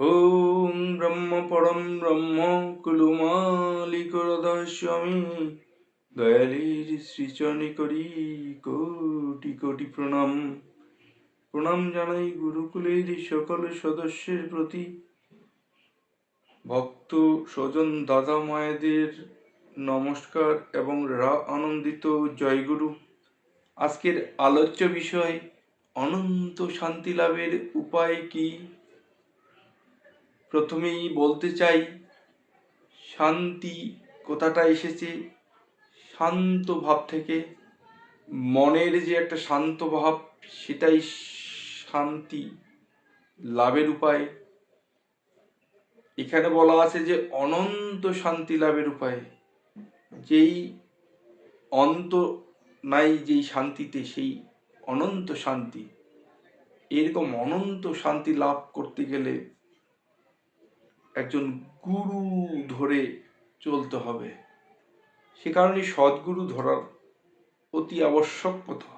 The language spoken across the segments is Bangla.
ওম ব্রহ্ম ব্রহ্ম কুলুমালিকরদাস্বামী দয়ালির শ্রীচরণে করি কোটি কোটি প্রণাম প্রণাম জানাই গুরুকুলের সকল সদস্যের প্রতি। ভক্ত স্বজন দাদা মায়েদের নমস্কার এবং রা আনন্দিত জয়গুরু। আজকের আলোচ্য বিষয় অনন্ত শান্তি লাভের উপায় কি? প্রথমেই বলতে চাই, শান্তি কথাটা এসেছে শান্ত ভাব থেকে। মনের যে একটা শান্ত ভাব, সেটাই শান্তি লাভের উপায়। এখানে বলা আছে যে, অনন্ত শান্তি লাভের উপায়। যেই অন্ত নাই যেই শান্তিতে, সেই অনন্ত শান্তি। এরকম অনন্ত শান্তি লাভ করতে গেলে একজন গুরু ধরে চলতে হবে। সে কারণে সদ্গুরু ধরার অতি আবশ্যক কথা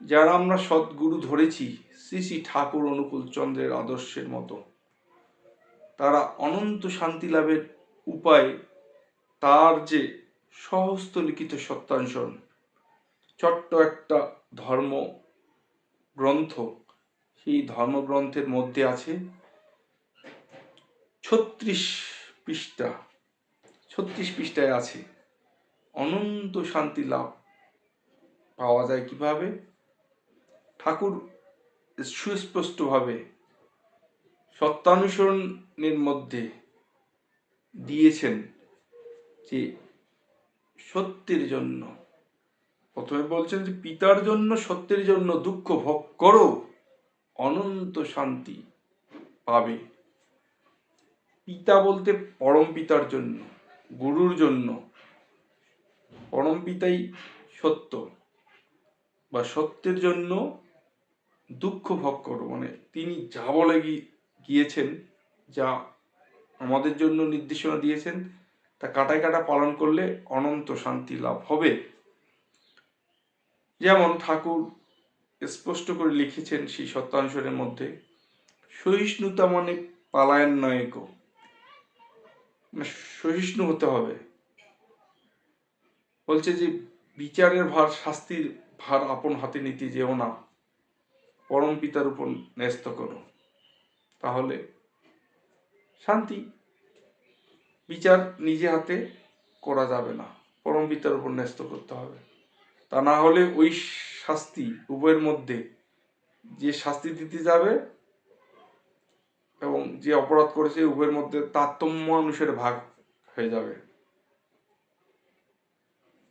যারা আমরা সদ্গুরু ধরেছি, শ্রী শ্রী ঠাকুর অনুকূল চন্দ্রের আদর্শের মতো, তারা অনন্ত শান্তি লাভের উপায় তার যে সহস্ত লিখিত সত্যাঞ্চন ছোট্ট একটা ধর্ম গ্রন্থ সেই ধর্মগ্রন্থের মধ্যে আছে। ছত্রিশ পৃষ্ঠা, ছত্রিশ পৃষ্ঠায় আছে, অনন্ত শান্তি লাভ। পাওয়া যায় কীভাবে? ঠাকুর সুস্পষ্টভাবে সত্যানুসরণের মধ্যে দিয়েছেন যে সত্যের জন্য। প্রথমে বলছেন যে পিতার জন্য, সত্যের জন্য দুঃখ ভোগ করো অনন্ত শান্তি পাবে। পিতা বলতে পরম পিতার জন্য, গুরুর জন্য। পরম পিতাই সত্য বা সত্যের জন্য দুঃখ ভোগ করো। মানে তিনি যা বলে গিয়েছেন, যা আমাদের জন্য নির্দেশনা দিয়েছেন, তা কাটায় কাটা পালন করলে অনন্ত শান্তি লাভ হবে। যেমন ঠাকুর স্পষ্ট করে লিখেছেন সেই সত্যাংশের মধ্যে, সহিষ্ণুতা মানে পালায়ন নায়ক সহিষ্ণু হতে হবে। বলছে যে, বিচারের ভার, শাস্তির ভার আপন হাতে নিতে যেও না। পরম পিতার উপর ন্যস্ত করো। তাহলে শান্তি। বিচার নিজে হাতে করা যাবে না। পরম পিতার উপর ন্যস্ত করতে হবে। তা না হলে ওই শাস্তি, উভয়ের মধ্যে যে শাস্তি দিতে যাবে এবং যে অপরাধ করেছে উভয়ের মধ্যে তারতম্য মানুষের ভাগ হয়ে যাবে।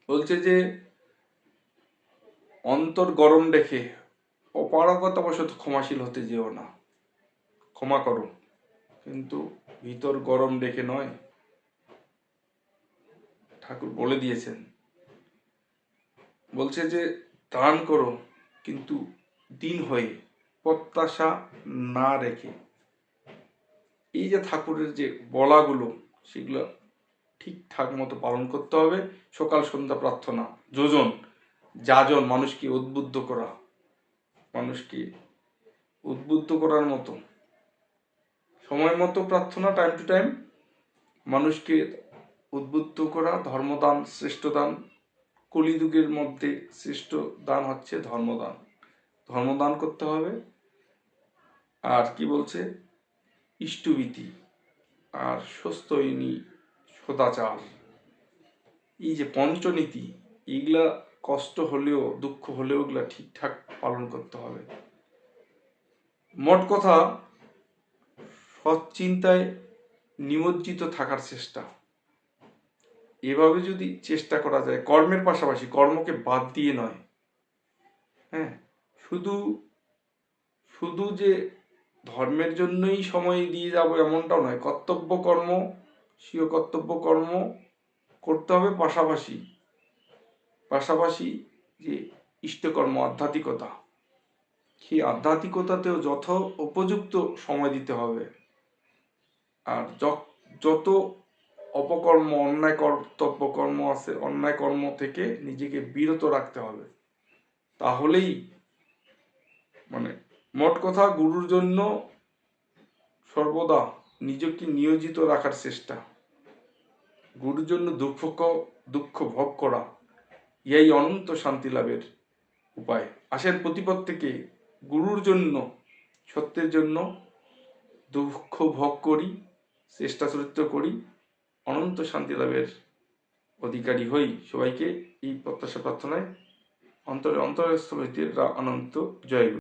বলছে যে, অন্তর গরম রেখে অপারগতাবশত ক্ষমাশীল হতে যেও না। ক্ষমা করো। কিন্তু ভিতর গরম রেখে নয়। ঠাকুর বলে দিয়েছেন। বলছে যে দান করো, কিন্তু দিন হয়ে প্রত্যাশা না রেখে এই যে ঠাকুরের যে বলাগুলো সেগুলো ঠিকঠাক মতো পালন করতে হবে। সকাল সন্ধ্যা প্রার্থনা, যোজন, যাজন, মানুষকে উদ্বুদ্ধ করা, মানুষকে উদ্বুদ্ধ করার মতো। সময় মতো প্রার্থনা টাইম টু টাইম মানুষকে উদ্বুদ্ধ করা, ধর্মদান শ্রেষ্ঠ দান কলিযুগের মধ্যে শ্রেষ্ঠ দান হচ্ছে ধর্মদান। ধর্মদান করতে হবে। আর কি বলছে? ইষ্টভীতি আর সুস্থইনী সদাচার। এই যে পঞ্চনীতি, এগুলা কষ্ট হলেও, দুঃখ হলেও এগুলা ঠিকঠাক পালন করতে হবে। মোট কথা সৎ চিন্তায় নিমজ্জিত থাকার চেষ্টা। এভাবে যদি চেষ্টা করা যায়, কর্মের পাশাপাশি কর্মকে বাদ দিয়ে নয়। হ্যাঁ শুধু শুধু যে ধর্মের জন্যই সময় দিয়ে যাব এমনটাও নয়। কর্তব্য কর্ম, স্বীয় কর্তব্য কর্ম করতে হবে পাশাপাশি। পাশাপাশি যে ইষ্টকর্ম, আধ্যাত্মিকতা, সেই আধ্যাত্মিকতাতেও যথ উপযুক্ত সময় দিতে হবে। আর যত অপকর্ম, অন্যায় কর্তব্য কর্ম আছে, অন্যায় কর্ম থেকে নিজেকে বিরত রাখতে হবে। তাহলেই মানে মোট কথা গুরুর জন্য সর্বদা নিজেকে নিয়োজিত রাখার চেষ্টা। গুরুর জন্য দুঃখ দুঃখ ভোগ করা এই অনন্ত শান্তি লাভের উপায়। আসেন প্রতিপদ থেকে গুরুর জন্য, সত্যের জন্য দুঃখ ভোগ করি, চেষ্টা চরিত্র করি, অনন্ত শান্তি লাভের অধিকারী হই। সবাইকে এই প্রত্যাশা প্রার্থনায় অন্তরে অন্তরস্থল হইতে রা- অনন্ত জয়।